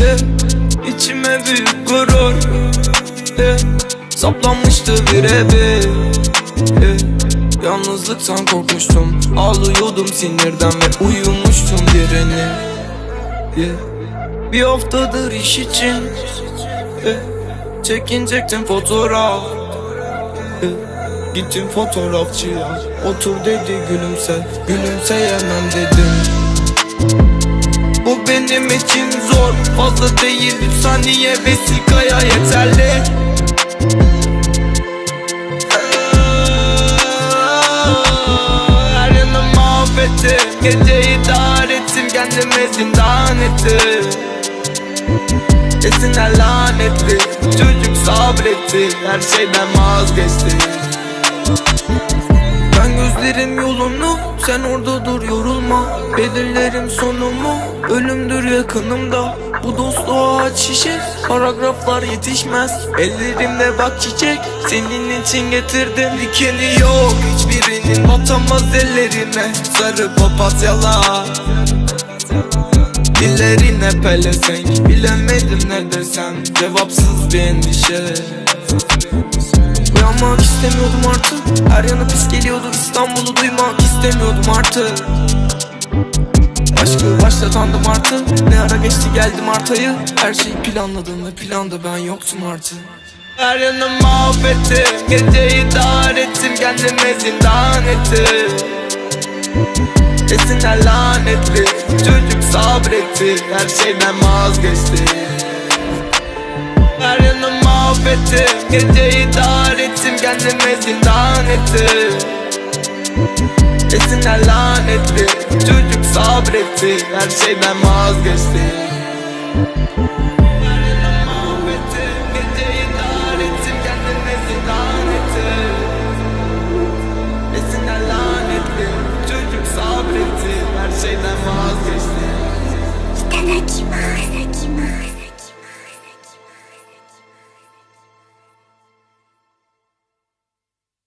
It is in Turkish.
yeah. İçime büyük gurur yeah. Saplanmıştı birebir yeah. Yalnızlıktan korkmuştum Ağlıyordum sinirden ve uyumuştum birini yeah. Bir haftadır iş için yeah. Çekinecektim fotoğraf yeah. Gittim fotoğrafçıya Otur dedi gülümse Gülümseyemem dedim Bu benim için zor. Fazla değil bir saniye vesikaya yeterli. Her yanım mahvetti. Geceyi dar ettim Kendime zindan ettim Esinler lanetli. Çocuk sabretti. Her şeyden vazgeçti ben gözlerim yolunu Sen orada dur yorulma. Belirlerim sonumu Ölümdür yakınımda. Bu dostluğa aç şişe Paragraflar yetişmez. Ellerimde bak çiçek Senin için getirdim. Dikeni yok Hiçbirinin batamaz ellerine. Sarı papatyalar Dillerine pelesenk. Bilemedim ne desem Cevapsız bir endişe Uyanmak istemiyordum artık. Her yana pis geliyordu. İstanbul'u duymak istemiyordum artık. Aşkı başlatandım artık. Ne ara geçti geldim artayı Her şeyi planladım ve planda ben yoktum artık. Her yanım mahvettim Geceyi dar ettim. Kendime zindan ettim. Esinler lanetli. Çocuk sabretti. Her şeyden vazgeçti mahvettim Geceyi dar ettim Kendime zindan ettim Esinler lanetli Çocuk sabretti. Her şeyden vazgeçti